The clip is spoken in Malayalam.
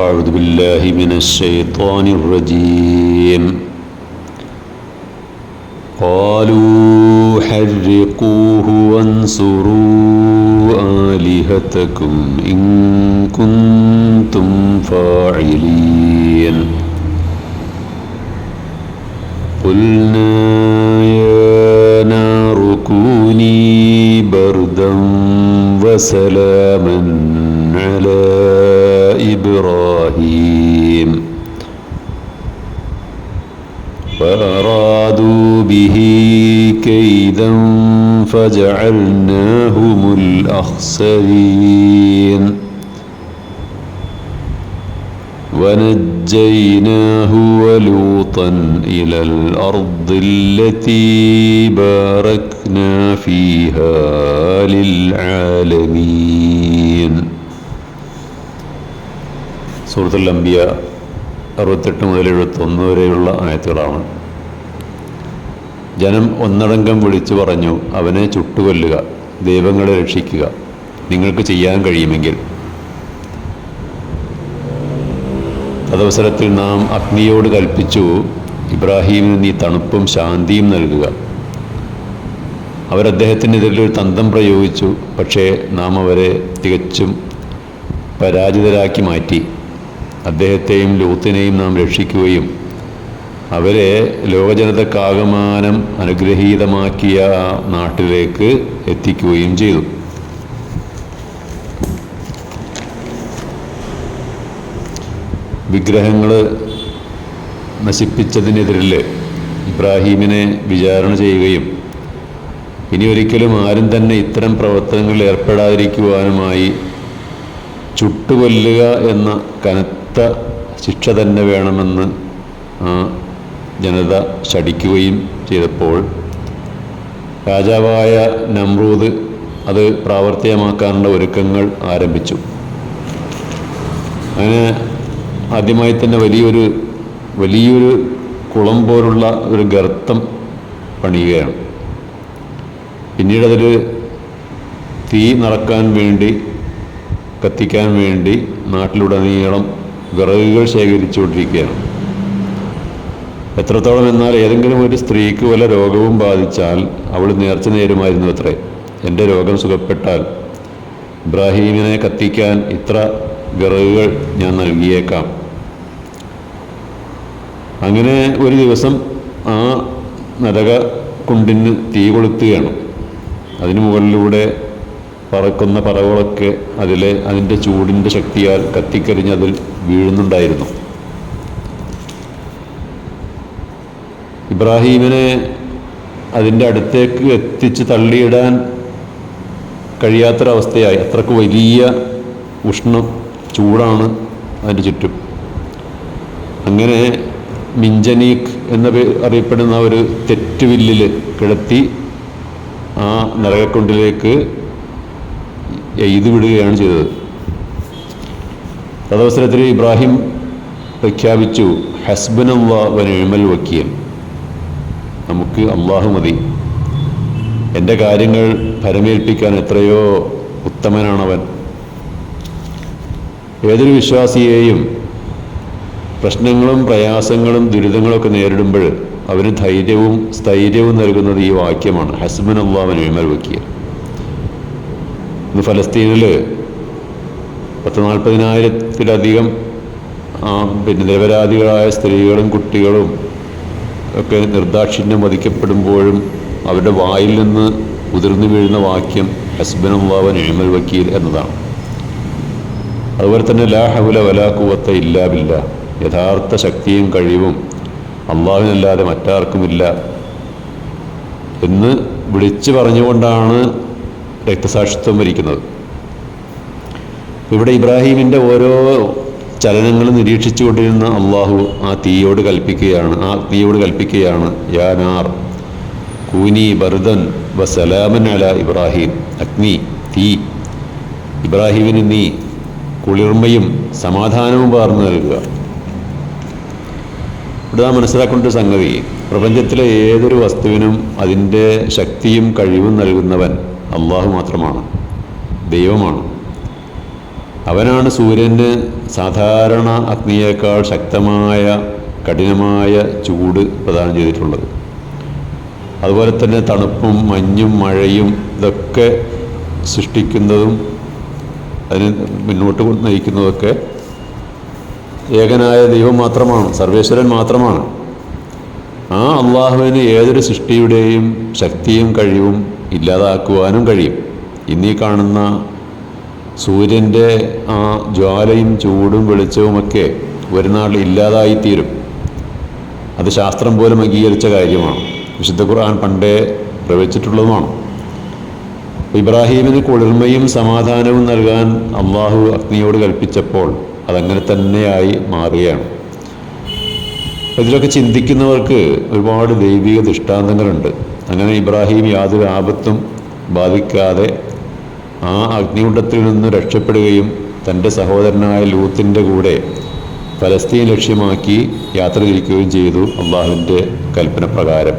أعوذ بالله من الشيطان الرجيم. قالوا حرقوه وانصروا آلهتكم إن كنتم فاعلين. قلنا يا نار كوني بردا وسلاما على إبراهيم. فأرادوا به كيدا فجعلناهم الأخسرين. ونجيناه ولوطا إلى الأرض التي باركنا فيها للعالمين. സൂറത്തുൽ അംബിയ അറുപത്തെട്ട് മുതൽ എഴുപത്തൊന്ന് വരെയുള്ള ആയത്തുകളാണ്. ജനം ഒന്നടങ്കം വിളിച്ചു പറഞ്ഞു അവനെ ചുട്ടുകൊല്ലുക ദൈവങ്ങളെ രക്ഷിക്കുക. നിങ്ങൾക്ക് ചെയ്യാൻ കഴിയുമെങ്കിൽ. അതവസരത്തിൽ നാം അഗ്നിയോട് കൽപ്പിച്ചു ഇബ്രാഹീമിന് നീ തണുപ്പും ശാന്തിയും നൽകുക. അവരദ്ദേഹത്തിനെതിരെ ഒരു തന്ത്രം പ്രയോഗിച്ചു പക്ഷേ നാം അവരെ തികച്ചും പരാജിതരാക്കി മാറ്റി. അദ്ദേഹത്തെയും ലൂത്തിനെയും നാം രക്ഷിക്കുകയും അവരെ ലോകജനതക്കാകമാനം അനുഗ്രഹീതമാക്കിയ നാട്ടിലേക്ക് എത്തിക്കുകയും ചെയ്തു. വിഗ്രഹങ്ങൾ നശിപ്പിച്ചതിനെതിരിൽ ഇബ്രാഹീമിനെ വിചാരണ ചെയ്യുകയും ഇനി ഒരിക്കലും ആരും തന്നെ ഇത്തരം പ്രവർത്തനങ്ങളിൽ ഏർപ്പെടാതിരിക്കുവാനുമായി ചുട്ടുകൊല്ലുക എന്ന കനത്ത ശിക്ഷ തന്നെ വേണമെന്ന് ജനത ശടിക്കുകയും ചെയ്തപ്പോൾ രാജാവായ നമ്രൂദ് അത് പ്രാവർത്തികമാക്കാനുള്ള ഒരുക്കങ്ങൾ ആരംഭിച്ചു. അങ്ങനെ ആദ്യമായി തന്നെ വലിയൊരു വലിയൊരു കുളം പോലുള്ള ഒരു ഗർത്തം പണിയുകയാണ്. പിന്നീട് തീ നടക്കാൻ വേണ്ടി കത്തിക്കാൻ വേണ്ടി നാട്ടിലുടനീളം വിറകുകൾ ശേഖരിച്ചുകൊണ്ടിരിക്കുകയാണ്. എത്രത്തോളം എന്നാൽ ഏതെങ്കിലും ഒരു സ്ത്രീക്ക് വല്ല രോഗവും ബാധിച്ചാൽ അവൾ നേർച്ച നേരുമായിരുന്നു അത്രേ. എന്റെ രോഗം സുഖപ്പെട്ടാൽ ഇബ്രാഹീമിനെ കത്തിക്കാൻ ഇത്ര വിറകുകൾ ഞാൻ നൽകിയേക്കാം. അങ്ങനെ ഒരു ദിവസം ആ നരക കുണ്ടിന് തീ കൊളുത്തുകയാണ്. അതിന് മുകളിലൂടെ പറക്കുന്ന പറവുകളൊക്കെ അതിലെ അതിന്റെ ചൂടിന്റെ ശക്തിയാൽ കത്തിക്കരിഞ്ഞ് അതിൽ വീഴുന്നുണ്ടായിരുന്നു. ഇബ്രാഹീമിനെ അതിന്റെ അടുത്തേക്ക് എത്തിച്ച് തള്ളിയിടാൻ കഴിയാത്തൊരവസ്ഥയായി. അത്രയ്ക്ക് വലിയ ഉഷ്ണം ചൂടാണ് അതിന്റെ ചുറ്റും. അങ്ങനെ മിഞ്ചനീക്ക് എന്ന അറിയപ്പെടുന്ന ഒരു തെറ്റുവില്ലിൽ കിടത്തി ആ നരകക്കുണ്ടിലേക്ക് എയ്ത് വിടുകയാണ് ചെയ്തത്. തദവസരത്തിൽ ഇബ്രാഹിം പ്രഖ്യാപിച്ചു ഹസ്ബനുള്ള വനിഴമൽ വക്കീൽ. നമുക്ക് അള്ളാഹു മതി. എന്റെ കാര്യങ്ങൾ ഫലമേൽപ്പിക്കാൻ എത്രയോ ഉത്തമനാണവൻ. ഏതൊരു വിശ്വാസിയെയും പ്രശ്നങ്ങളും പ്രയാസങ്ങളും ദുരിതങ്ങളൊക്കെ നേരിടുമ്പോൾ അവന് ധൈര്യവും സ്ഥൈര്യവും നൽകുന്നത് ഈ വാക്യമാണ് ഹസ്ബൻ അള്ളാഹ് നിഴമൽ വക്കീൽ. ഇന്ന് ഫലസ്തീനിൽ പത്ത് നാൽപ്പതിനായിരത്തിലധികം പിന്നെ നിരപരാധികളായ സ്ത്രീകളും കുട്ടികളും ഒക്കെ നിർദാക്ഷിണ്യം വധിക്കപ്പെടുമ്പോഴും അവരുടെ വായിൽ നിന്ന് ഉതിർന്നു വീഴുന്ന വാക്യം ഹസ്ബനുള്ളാവൻ എഴുമൽ വക്കീൽ എന്നതാണ്. അതുപോലെ തന്നെ ലാ ഹൗല വലാ ഇല്ലാ യഥാർത്ഥ ശക്തിയും കഴിവും അള്ളാഹുവിനല്ലാതെ മറ്റാർക്കുമില്ല എന്ന് വിളിച്ചു പറഞ്ഞുകൊണ്ടാണ് രക്തസാക്ഷിത്വം വരിക്കുന്നത്. ഇവിടെ ഇബ്രാഹീമിന്റെ ഓരോ ചലനങ്ങളും നിരീക്ഷിച്ചു കൊണ്ടിരുന്ന അള്ളാഹു ആ തീയോട് കൽപ്പിക്കുകയാണ് ആ തീയോട് കൽപ്പിക്കുകയാണ്. യാനാർ കൂനി ബർദൻ വസലാമൻ അല ഇബ്രാഹിം. അഗ്നി തീ. ഇബ്രാഹിമിന് നീ കുളിർമയും സമാധാനവും പകർന്നു നൽകുക. ഇവിടെ നാം മനസ്സിലാക്കേണ്ട സംഗതി പ്രപഞ്ചത്തിലെ ഏതൊരു വസ്തുവിനും അതിന്റെ ശക്തിയും കഴിവും നൽകുന്നവൻ അള്ളാഹു മാത്രമാണ്. ദൈവമാണ്. അവനാണ് സൂര്യന് സാധാരണ അഗ്നിയേക്കാൾ ശക്തമായ കഠിനമായ ചൂട് പ്രദാനം ചെയ്തിട്ടുള്ളത്. അതുപോലെ തന്നെ തണുപ്പും മഞ്ഞും മഴയും ഇതൊക്കെ സൃഷ്ടിക്കുന്നതും അതിന് മുന്നോട്ട് നയിക്കുന്നതൊക്കെ ഏകനായ ദൈവം മാത്രമാണ് സർവേശ്വരൻ മാത്രമാണ്. ആ അള്ളാഹുവിന് ഏതൊരു സൃഷ്ടിയുടെയും ശക്തിയും കഴിവും ഇല്ലാതാക്കുവാനും കഴിയും. ഇന്നീ കാണുന്ന സൂര്യന്റെ ആ ജ്വാലയും ചൂടും വെളിച്ചവുമൊക്കെ ഒരു നാൾ ഇല്ലാതായിത്തീരും. അത് ശാസ്ത്രം പോലും അംഗീകരിച്ച കാര്യമാണ്. വിശുദ്ധ ഖുർആൻ പണ്ടേ പ്രവചിച്ചിട്ടുള്ളതുമാണ്. ഇബ്രാഹീമിന് കുളിർമയും സമാധാനവും നൽകാൻ അള്ളാഹു അഗ്നിയോട് കൽപ്പിച്ചപ്പോൾ അതങ്ങനെ തന്നെയായി മാറുകയാണ്. ഇതിലൊക്കെ ചിന്തിക്കുന്നവർക്ക് ഒരുപാട് ദൈവിക ദൃഷ്ടാന്തങ്ങളുണ്ട്. അങ്ങനെ ഇബ്രാഹിം യാതൊരു ആപത്തും ബാധിക്കാതെ ആ അഗ്നികുണ്ടത്തിൽ നിന്ന് രക്ഷപ്പെടുകയും തന്റെ സഹോദരനായ ലൂത്തിന്റെ കൂടെ ഫലസ്തീൻ ലക്ഷ്യമാക്കി യാത്ര തിരിക്കുകയും ചെയ്തു അള്ളാഹുവിന്റെ കൽപ്പന പ്രകാരം.